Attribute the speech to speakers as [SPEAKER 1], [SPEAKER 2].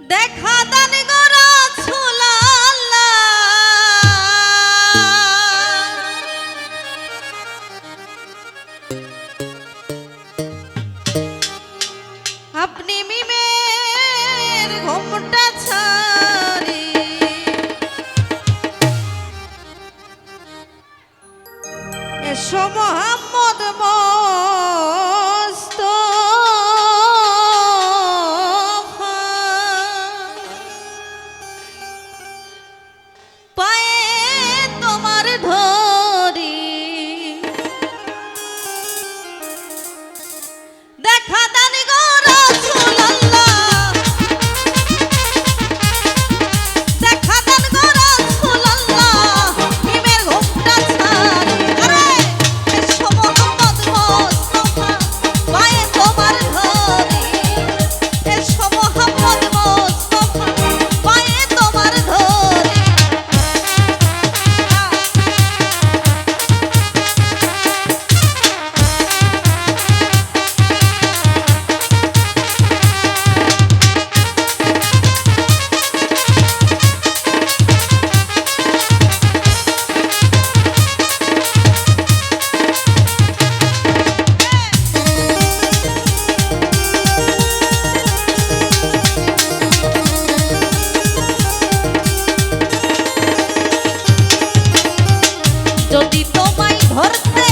[SPEAKER 1] দেখা দান গরা ছুলাল্লা আপনি মিমের ঘুমটা ছাড়ি। এসো যদি তোমায় ধরতে